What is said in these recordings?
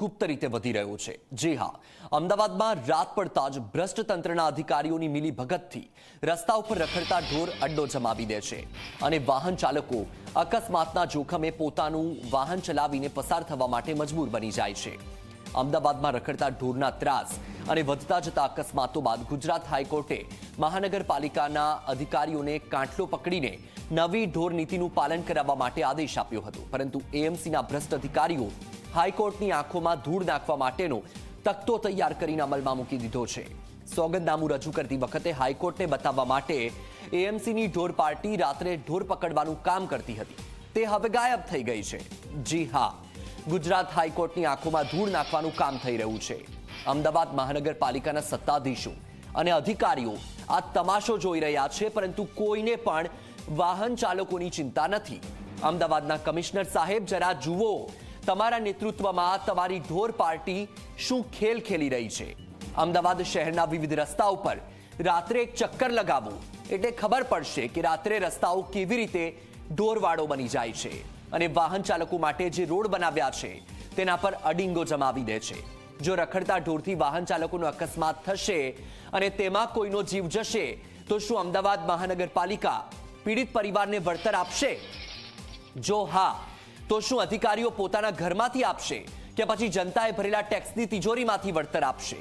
ગુપ્ત રીતે વધી રહ્યો છે. જી હા, અમદાવાદમાં રાત પડતા જ ભ્રષ્ટ તંત્રના અધિકારીઓની મિલી ભગતથી રસ્તા ઉપર રખડતા ઢોર અડ્ડો જમાવી દે છે અને વાહન ચાલકો અકસ્માતના જોખમે પોતાનું વાહન ચલાવીને પસાર થવા માટે મજબૂર બની જાય છે. અમદાવાદમાં રખડતા ઢોરના ત્રાસ અને વધતા જતા અકસ્માતો બાદ ગુજરાત હાઈકોર્ટે મહાનગરપાલિકાના અધિકારીઓને કાંઠલો પકડીને નવી ઢોર નીતિનું પાલન કરાવવા માટે આદેશ આપ્યો હતો. પરંતુ એએમસીના ભ્રષ્ટ અધિકારીઓ હાઈકોર્ટની આંખોમાં ધૂળ નાખવા માટેનો તખતો તૈયાર કરીને અમલમાં મૂકી દીધો છે. સોગંદનામું રજૂ કરતી વખતે હાઈકોર્ટને બતાવવા માટે એએમસીની ઢોર પાર્ટી રાત્રે ઢોર પકડવાનું કામ કરતી હતી. તે હવે ગાયબ થઈ ગઈ છે. જી હા, ગુજરાત હાઈકોર્ટની આંખોમાં ધૂળ નાખવાનું કામ થઈ રહ્યું છે. અમદાવાદ મહાનગરપાલિકાના સત્તાધીશો અને અધિકારીઓ આ તમાશો જોઈ રહ્યા છે, પરંતુ કોઈને પણ વાહન ચાલકોની ચિંતા નથી. અમદાવાદના કમિશનર સાહેબ જરા જુઓ. તમારા નેતૃત્વમાં તમારી ઢોર પાર્ટી શું ખેલ ખેલી રહી છે? અમદાવાદ શહેરના વિવિધ રસ્તા ઉપર રાત્રે એક ચક્કર લગાવવું એટલે ખબર પડશે કે રાત્રે રસ્તાઓ કેવી રીતે ઢોરવાળો બની જાય છે અને વાહન ચાલકો માટે જે રોડ બનાવ્યા છે તેના પર અડિંગો જમાવી દે છે. જો રખડતા ઢોરથી વાહન ચાલકોનો અકસ્માત થશે અને તેમાં કોઈનો જીવ જશે, તો શું અમદાવાદ મહાનગરપાલિકા પીડિત પરિવારને વળતર આપશે? જો હા તો શું અધિકારીઓ પોતાના ઘરમાંથી આપશે કે પછી જનતાએ ભરેલા ટેક્સની તિજોરીમાંથી વળતર આપશે?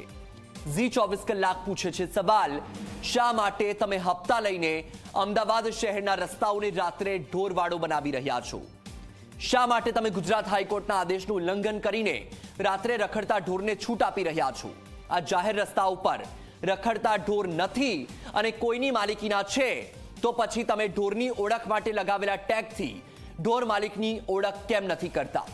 ઝી ચોવીસ કલાક પૂછે છે સવાલ, શા માટે તમે હપ્તા લઈને અમદાવાદ શહેરના રસ્તાઓને રાત્રે ઢોરવાડો બનાવી રહ્યા છો? શા માટે તમે ગુજરાત હાઈકોર્ટના આદેશનું ઉલ્લંઘન કરીને રાત્રે રખડતા ઢોરને છૂટ આપી રહ્યા છો? આ જાહેર રસ્તા ઉપર રખડતા ઢોર નથી અને કોઈની માલિકીના છે? તો પછી તમે ઢોરની ઓળખ માટે લગાવેલા ટેગથી ઢોર માલિકની ઓળખ કેમ નથી કરતા?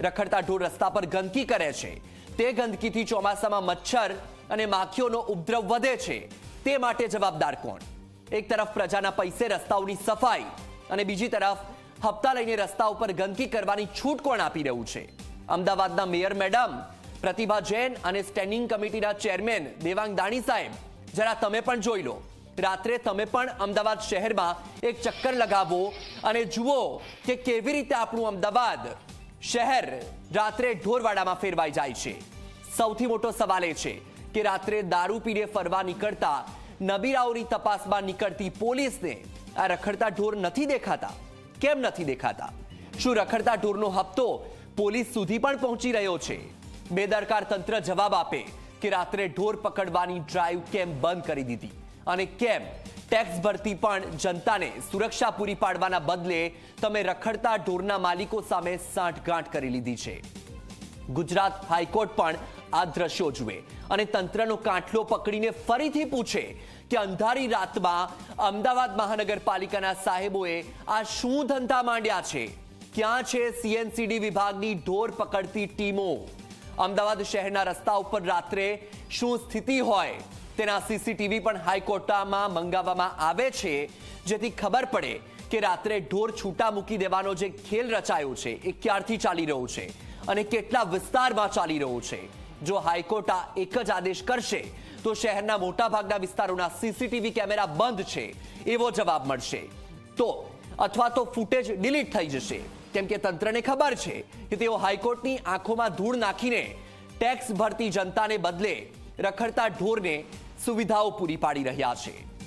રખડતા ઢોર રસ્તા પર ગંદકી કરે છે. તે ગંદકીથી ચોમાસામાં મચ્છર અને માખીઓનો ઉપદ્રવ વધે છે. તે માટે જવાબદાર કોણ? એક તરફ પ્રજાના પૈસે રસ્તાઓની સફાઈ અને બીજી તરફ હપ્તા લઈને રસ્તા ઉપર ગંદકી કરવાની છૂટ કોણ આપી રહ્યું છે? અમદાવાદના મેયર મેડમ પ્રતિભા જૈન અને સ્ટેન્ડિંગ કમિટીના ચેરમેન દેવાંગ દાણી સાહેબ, જરા તમે પણ જોઈ લો. રાત્રે તમે પણ અમદાવાદ શહેરમાં એક ચક્કર લગાવો અને જુઓ કે કેવી રીતે આપણું અમદાવાદ શહેર રાત્રે ઢોરવાડામાં ફેરવાઈ જાય છે. સૌથી મોટો સવાલ એ છે કે રાત્રે દારૂ પીને ફરવા નીકળતા નબીરાઓની તપાસમાં નીકળતી પોલીસને આ રખડતા ઢોર નથી દેખાતા? કેમ નથી દેખાતા? શું રખડતા ઢોરનો હપ્તો પોલીસ સુધી પણ પહોંચી રહ્યો છે? બેદરકાર તંત્ર જવાબ આપે કે રાત્રે ઢોર પકડવાની ડ્રાઈવ કેમ બંધ કરી દીધી? અને કેમ ટેક્સ ભરતી પણ જનતાને સુરક્ષા પૂરી પાડવાના બદલે તમે રખડતા ઢોરના માલિકો સામે સાંઠગાંઠ કરી લીધી છે. ગુજરાત હાઈકોર્ટ પણ આ દ્રશ્યો જુએ અને તંત્રનો કાંઠલો પકડીને ફરીથી પૂછે કે અંધારી રાતમાં અમદાવાદ મહાનગરપાલિકાના સાહેબોએ આ શું ધંધા માંડ્યા છે? ક્યાં છે સીએનસીડી વિભાગની ઢોર પકડતી ટીમો? અમદાવાદ શહેરના રસ્તા ઉપર રાત્રે શું સ્થિતિ હોય? તેના સીસીટીવી પણ હાઈકોર્ટમાં મંગાવવામાં આવે છે, જેથી ખબર પડે કે રાત્રે ઢોર છૂટા મૂકી દેવાનો જે ખેલ રચાયો છે, એ ક્યારથી ચાલી રહ્યો છે અને કેટલા વિસ્તારમાં ચાલી રહ્યો છે. જો હાઈકોર્ટ આ એક જ આદેશ કરશે, તો શહેરના મોટાભાગના વિસ્તારોના સીસીટીવી કેમેરા બંધ છે, એવો જવાબ મળશે. તો અથવા તો ફૂટેજ ડિલીટ થઈ જશે. કેમ કે તંત્રને ખબર છે કે તેઓ હાઈકોર્ટની આંખોમાં ધૂળ નાખીને ટેક્સ ભરતી જનતાને બદલે રખડતા ઢોરને સુવિધાઓ પૂરી પાડી રહ્યા છે.